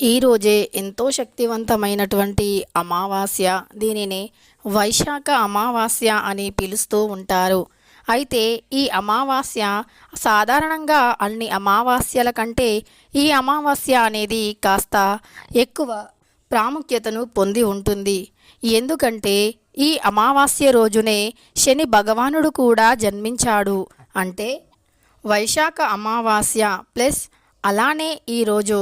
ఈరోజే ఎంతో శక్తివంతమైనటువంటి అమావాస్య దీనిని వైశాఖ అమావాస్య అని పిలుస్తూ ఉంటారు. అయితే ఈ అమావాస్య సాధారణంగా అన్ని అమావాస్యల కంటే ఈ అమావాస్య అనేది కాస్త ఎక్కువ ప్రాముఖ్యతను పొంది ఉంటుంది. ఎందుకంటే ఈ అమావాస్య రోజునే శని భగవానుడు కూడా జన్మించాడు. అంటే వైశాఖ అమావాస్య ప్లస్ అలానే ఈరోజు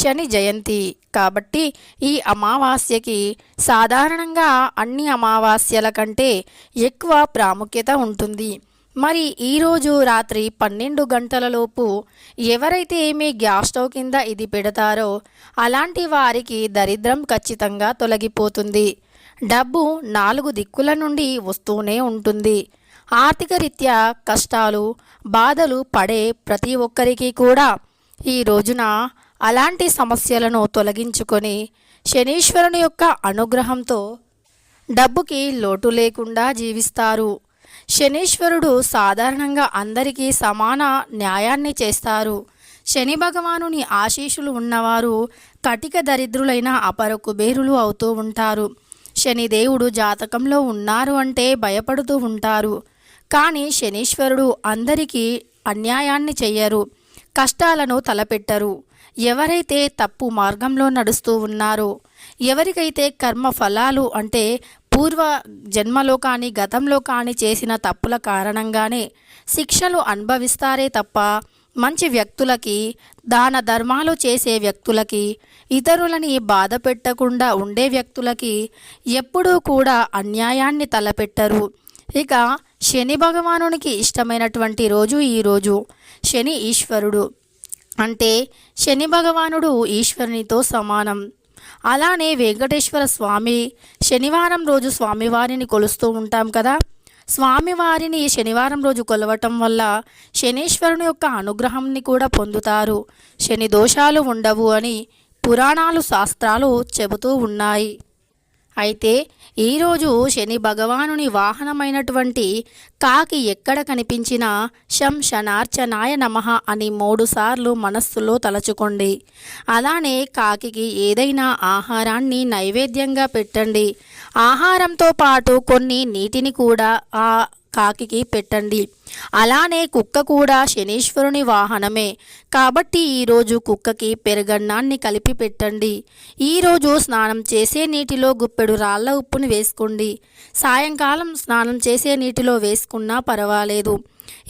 శని జయంతి. కాబట్టి ఈ అమావాస్యకి సాధారణంగా అన్ని అమావాస్యల కంటే ఎక్కువ ప్రాముఖ్యత ఉంటుంది. మరి ఈరోజు రాత్రి పన్నెండు గంటలలోపు ఎవరైతే మీ గ్యాస్ స్టవ్ కింద ఇది పెడతారో అలాంటి వారికి దరిద్రం ఖచ్చితంగా తొలగిపోతుంది. డబ్బు నాలుగు దిక్కుల నుండి వస్తూనే ఉంటుంది. ఆర్థిక రీత్యా కష్టాలు బాధలు పడే ప్రతి ఒక్కరికి కూడా ఈ రోజున అలాంటి సమస్యలను తొలగించుకొని శనీశ్వరుని యొక్క అనుగ్రహంతో డబ్బుకి లోటు లేకుండా జీవిస్తారు. శనీశ్వరుడు సాధారణంగా అందరికీ సమాన న్యాయాన్ని చేస్తారు. శని భగవానుని ఆశీషులు ఉన్నవారు కటిక దరిద్రులైన అపర కుబేరులు అవుతూ ఉంటారు. శనిదేవుడు జాతకంలో ఉన్నారు అంటే భయపడుతూ ఉంటారు. కానీ శనీశ్వరుడు అందరికీ అన్యాయాన్ని చెయ్యరు. కష్టాలను తలపెట్టరు. ఎవరైతే తప్పు మార్గంలో నడుస్తూ ఉన్నారో ఎవరికైతే కర్మ ఫలాలు అంటే పూర్వ జన్మలో కానీ గతంలో కానీ చేసిన తప్పుల కారణంగానే శిక్షలు అనుభవిస్తారే తప్ప మంచి వ్యక్తులకి దాన ధర్మాలు చేసే వ్యక్తులకి ఇతరులని బాధ పెట్టకుండా ఉండే వ్యక్తులకి ఎప్పుడూ కూడా అన్యాయాన్ని తలపెట్టరు. ఇక శని భగవానునికి ఇష్టమైనటువంటి రోజు ఈ రోజు. శని ఈశ్వరుడు. అంటే శని భగవానుడు ఈశ్వరునితో సమానం. అలానే వెంకటేశ్వర స్వామి శనివారం రోజు స్వామివారిని కొలుస్తూ ఉంటాం కదా. స్వామివారిని శనివారం రోజు కొలవటం వల్ల శనీశ్వరుని యొక్క అనుగ్రహాన్ని కూడా పొందుతారు. శని దోషాలు ఉండవు అని పురాణాలు శాస్త్రాలు చెబుతూ ఉన్నాయి. అయితే ఈరోజు శని భగవానుని వాహనమైనటువంటి కాకి ఎక్కడ కనిపించినా శం శనార్చనాయ నమః అని మూడుసార్లు మనస్సులో తలచుకోండి. అలానే కాకికి ఏదైనా ఆహారాన్ని నైవేద్యంగా పెట్టండి. ఆహారంతో పాటు కొన్ని నీటిని కూడా ఆ కాకికి పెట్టండి. అలానే కుక్క కూడా శనీశ్వరుని వాహనమే. కాబట్టి ఈరోజు కుక్కకి పెరుగన్నాన్ని కలిపి పెట్టండి. ఈరోజు స్నానం చేసే నీటిలో గుప్పెడు రాళ్ళ ఉప్పుని వేసుకోండి. సాయంకాలం స్నానం చేసే నీటిలో వేసుకున్నా పర్వాలేదు.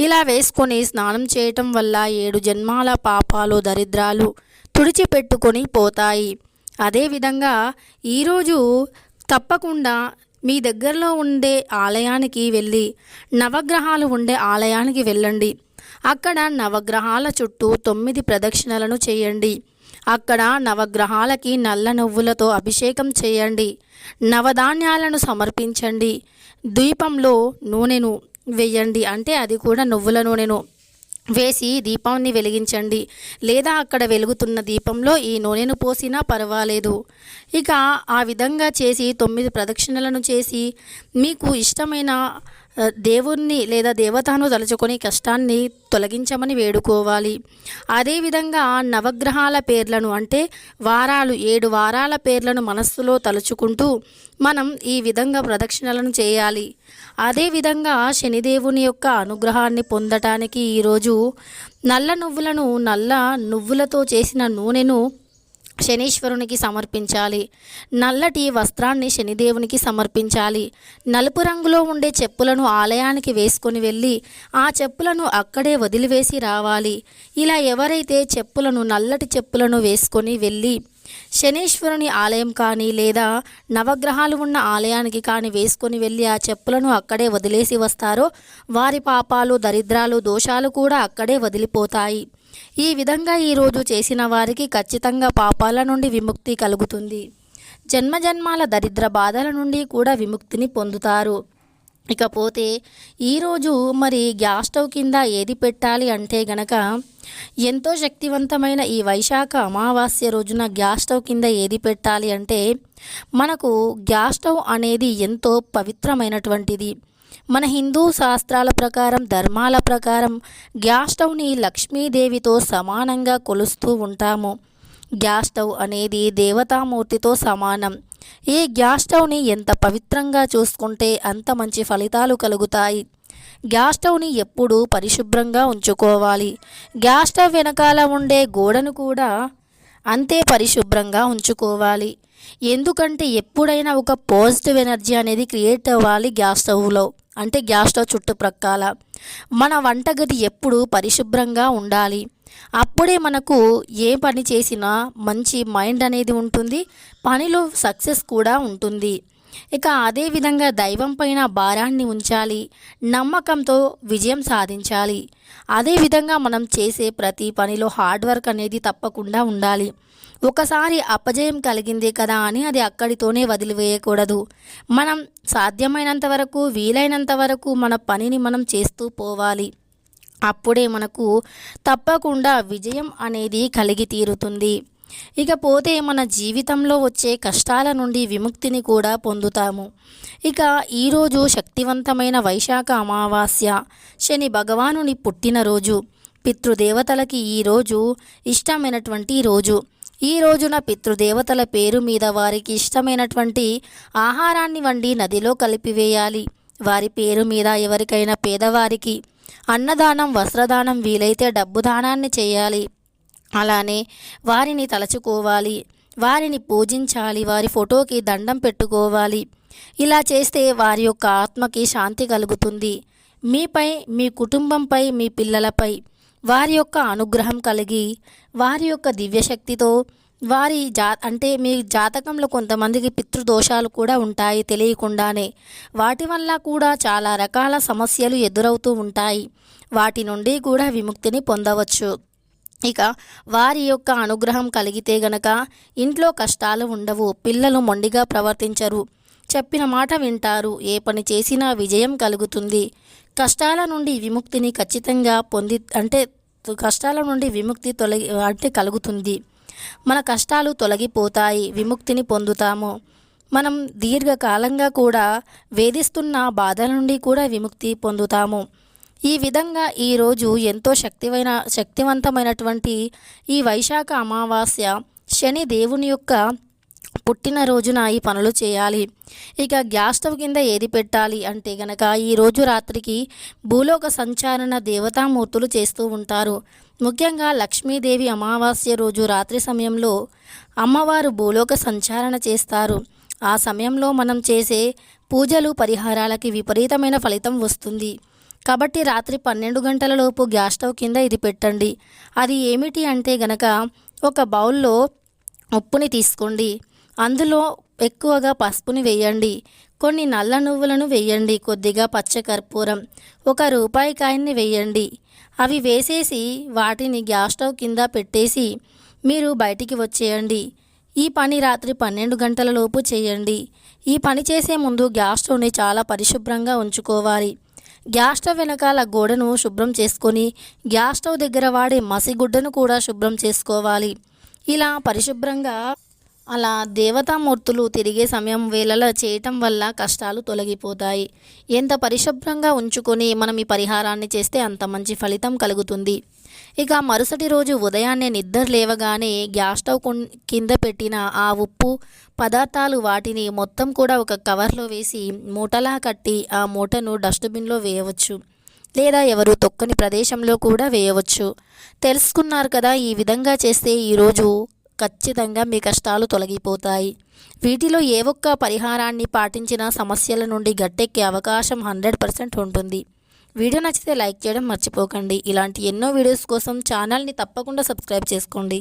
ఇలా వేసుకొని స్నానం చేయటం వల్ల ఏడు జన్మాల పాపాలు దరిద్రాలు తుడిచిపెట్టుకొని పోతాయి. అదేవిధంగా ఈరోజు తప్పకుండా మీ దగ్గరలో ఉండే ఆలయానికి వెళ్ళి నవగ్రహాలు ఉండే ఆలయానికి వెళ్ళండి. అక్కడ నవగ్రహాల చుట్టూ తొమ్మిది ప్రదక్షిణలను చేయండి. అక్కడ నవగ్రహాలకి నల్ల నువ్వులతో అభిషేకం చేయండి. నవధాన్యాలను సమర్పించండి. ద్వీపంలో నూనెను వేయండి. అంటే అది కూడా నువ్వుల నూనెను. వేసి దీపాన్ని వెలిగించండి. లేదా అక్కడ వెలుగుతున్న దీపంలో ఈ నూనెను పోసినా పర్వాలేదు. ఇక ఆ విధంగా చేసి తొమ్మిది ప్రదక్షిణలను చేసి మీకు ఇష్టమైన దేవుణ్ణి లేదా దేవతను తలుచుకొని కష్టాన్ని తొలగించమని వేడుకోవాలి. అదేవిధంగా నవగ్రహాల పేర్లను అంటే వారాలు ఏడు వారాల పేర్లను మనస్సులో తలుచుకుంటూ మనం ఈ విధంగా ప్రదక్షిణలను చేయాలి. అదేవిధంగా శనిదేవుని యొక్క అనుగ్రహాన్ని పొందటానికి ఈరోజు నల్ల నువ్వులను నల్ల నువ్వులతో చేసిన నూనెను శనీశ్వరునికి సమర్పించాలి. నల్లటి వస్త్రాన్ని శనిదేవునికి సమర్పించాలి. నలుపు రంగులో ఉండే చెప్పులను ఆలయానికి వేసుకొని వెళ్ళి ఆ చెప్పులను అక్కడే వదిలివేసి రావాలి. ఇలా ఎవరైతే చెప్పులను నల్లటి చెప్పులను వేసుకొని వెళ్ళి శనీశ్వరుని ఆలయం కానీ లేదా నవగ్రహాలు ఉన్న ఆలయానికి కానీ వేసుకొని వెళ్ళి ఆ చెప్పులను అక్కడే వదిలేసి వస్తారో వారి పాపాలు దరిద్రాలు దోషాలు కూడా అక్కడే వదిలిపోతాయి. ఈ విధంగా ఈరోజు చేసిన వారికి ఖచ్చితంగా పాపాల నుండి విముక్తి కలుగుతుంది. జన్మజన్మాల దరిద్ర బాధల నుండి కూడా విముక్తిని పొందుతారు. ఇకపోతే ఈరోజు మరి గ్యాస్ స్టవ్ కింద ఏది పెట్టాలి అంటే గనక ఎంతో శక్తివంతమైన ఈ వైశాఖ అమావాస్య రోజున గ్యాస్ స్టవ్ కింద ఏది పెట్టాలి అంటే మనకు గ్యాస్ స్టవ్ అనేది ఎంతో పవిత్రమైనటువంటిది. మన హిందూ శాస్త్రాల ప్రకారం ధర్మాల ప్రకారం గ్యాస్ స్టవ్ని లక్ష్మీదేవితో సమానంగా కొలుస్తూ ఉంటాము. గ్యాస్ స్టవ్ అనేది దేవతామూర్తితో సమానం. ఈ గ్యాస్ స్టవ్ని ఎంత పవిత్రంగా చూసుకుంటే అంత మంచి ఫలితాలు కలుగుతాయి. గ్యాస్ స్టవ్ని ఎప్పుడూ పరిశుభ్రంగా ఉంచుకోవాలి. గ్యాస్ స్టవ్ వెనకాల ఉండే గోడను కూడా అంతే పరిశుభ్రంగా ఉంచుకోవాలి. ఎందుకంటే ఎప్పుడైనా ఒక పాజిటివ్ ఎనర్జీ అనేది క్రియేట్ అవ్వాలి గ్యాస్ స్టవ్లో అంటే గ్యాస్ స్టవ్ చుట్టుప్రక్కల. మన వంటగది ఎప్పుడు పరిశుభ్రంగా ఉండాలి. అప్పుడే మనకు ఏ పని చేసినా మంచి మైండ్ అనేది ఉంటుంది పనిలో సక్సెస్ కూడా ఉంటుంది. ఇక అదేవిధంగా దైవం పైన భారాన్ని ఉంచాలి నమ్మకంతో విజయం సాధించాలి. అదేవిధంగా మనం చేసే ప్రతి పనిలో హార్డ్ వర్క్ అనేది తప్పకుండా ఉండాలి. ఒకసారి అపజయం కలిగింది కదా అని అది అక్కడితోనే వదిలివేయకూడదు. మనం సాధ్యమైనంత వరకు వీలైనంత వరకు మన పనిని మనం చేస్తూ పోవాలి. అప్పుడే మనకు తప్పకుండా విజయం అనేది కలిగి తీరుతుంది. ఇకపోతే మన జీవితంలో వచ్చే కష్టాల నుండి విముక్తిని కూడా పొందుతాము. ఇక ఈరోజు శక్తివంతమైన వైశాఖ అమావాస్య శని భగవానుని పుట్టినరోజు పితృదేవతలకి ఈరోజు ఇష్టమైనటువంటి రోజు. ఈ రోజున పితృదేవతల పేరు మీద వారికి ఇష్టమైనటువంటి ఆహారాన్ని వండి నదిలో కలిపివేయాలి. వారి పేరు మీద ఎవరికైనా పేదవారికి అన్నదానం వస్త్రదానం వీలైతే డబ్బు దానాన్ని చేయాలి. అలానే వారిని తలచుకోవాలి వారిని పూజించాలి వారి ఫోటోకి దండం పెట్టుకోవాలి. ఇలా చేస్తే వారి యొక్క ఆత్మకి శాంతి కలుగుతుంది. మీపై మీ కుటుంబంపై మీ పిల్లలపై వారి యొక్క అనుగ్రహం కలిగి వారి యొక్క దివ్యశక్తితో వారి జా అంటే మీ జాతకంలో కొంతమందికి పితృదోషాలు కూడా ఉంటాయి తెలియకుండానే. వాటి వల్ల కూడా చాలా రకాల సమస్యలు ఎదురవుతూ ఉంటాయి. వాటి నుండి కూడా విముక్తిని పొందవచ్చు. ఇక వారి యొక్క అనుగ్రహం కలిగితే గనక ఇంట్లో కష్టాలు ఉండవు పిల్లలు మొండిగా ప్రవర్తించరు. చెప్పిన మాట వింటారు. ఏ పని చేసినా విజయం కలుగుతుంది. కష్టాల నుండి విముక్తిని ఖచ్చితంగా పొంది అంటే కష్టాల నుండి విముక్తి తొలగి అంటే కలుగుతుంది. మన కష్టాలు తొలగిపోతాయి. విముక్తిని పొందుతాము. మనం దీర్ఘకాలంగా కూడా వేధిస్తున్న బాధల నుండి కూడా విముక్తి పొందుతాము. ఈ విధంగా ఈరోజు ఎంతో శక్తివైన శక్తివంతమైనటువంటి ఈ వైశాఖ అమావాస్య శని దేవుని యొక్క పుట్టినరోజున ఈ పనులు చేయాలి. ఇక గ్యాస్ స్టవ్ కింద ఏది పెట్టాలి అంటే గనక ఈరోజు రాత్రికి భూలోక సంచారణ దేవతామూర్తులు చేస్తూ ఉంటారు. ముఖ్యంగా లక్ష్మీదేవి అమావాస్య రోజు రాత్రి సమయంలో అమ్మవారు భూలోక సంచారణ చేస్తారు. ఆ సమయంలో మనం చేసే పూజలు పరిహారాలకి విపరీతమైన ఫలితం వస్తుంది. కాబట్టి రాత్రి పన్నెండు గంటలలోపు గ్యాస్ స్టవ్ కింద ఇది పెట్టండి. అది ఏమిటి అంటే గనక ఒక బౌల్లో ఉప్పుని తీసుకోండి. అందులో ఎక్కువగా పసుపుని వేయండి. కొన్ని నల్ల నువ్వులను వేయండి. కొద్దిగా పచ్చకర్పూరం ఒక రూపాయి కాయన్ని వేయండి. అవి వేసేసి వాటిని గ్యాస్ స్టవ్ కింద పెట్టేసి మీరు బయటికి వచ్చేయండి. ఈ పని రాత్రి పన్నెండు గంటల లోపు చేయండి. ఈ పని చేసే ముందు గ్యాస్ స్టవ్ని చాలా పరిశుభ్రంగా ఉంచుకోవాలి. గ్యాస్ స్టవ్ వెనకాల గోడను శుభ్రం చేసుకొని గ్యాస్ స్టవ్ దగ్గర వాడే మసిగుడ్డను కూడా శుభ్రం చేసుకోవాలి. ఇలా పరిశుభ్రంగా అలా దేవతామూర్తులు తిరిగే సమయం వేళలో చేయటం వల్ల కష్టాలు తొలగిపోతాయి. ఎంత పరిశుభ్రంగా ఉంచుకొని మనం ఈ పరిహారాన్ని చేస్తే అంత మంచి ఫలితం కలుగుతుంది. ఇక మరుసటి రోజు ఉదయాన్నే నిద్ర లేవగానే గ్యాస్ స్టవ్ కింద పెట్టిన ఆ ఉప్పు పదార్థాలు వాటిని మొత్తం కూడా ఒక కవర్లో వేసి మూటలా కట్టి ఆ మూటను డస్ట్బిన్లో వేయవచ్చు. లేదా ఎవరు తొక్కని ప్రదేశంలో కూడా వేయవచ్చు. తెలుసుకున్నారు కదా ఈ విధంగా చేస్తే ఈరోజు ఖచ్చితంగా మీ కష్టాలు తొలగిపోతాయి. వీటిలో ఏ ఒక్క పరిహారాన్ని పాటించిన సమస్యల నుండి గట్టెక్కే అవకాశం హండ్రెడ్ పర్సెంట్ ఉంటుంది. వీడియో నచ్చితే లైక్ చేయడం మర్చిపోకండి. ఇలాంటి ఎన్నో వీడియోస్ కోసం ఛానల్ని తప్పకుండా సబ్స్క్రైబ్ చేసుకోండి.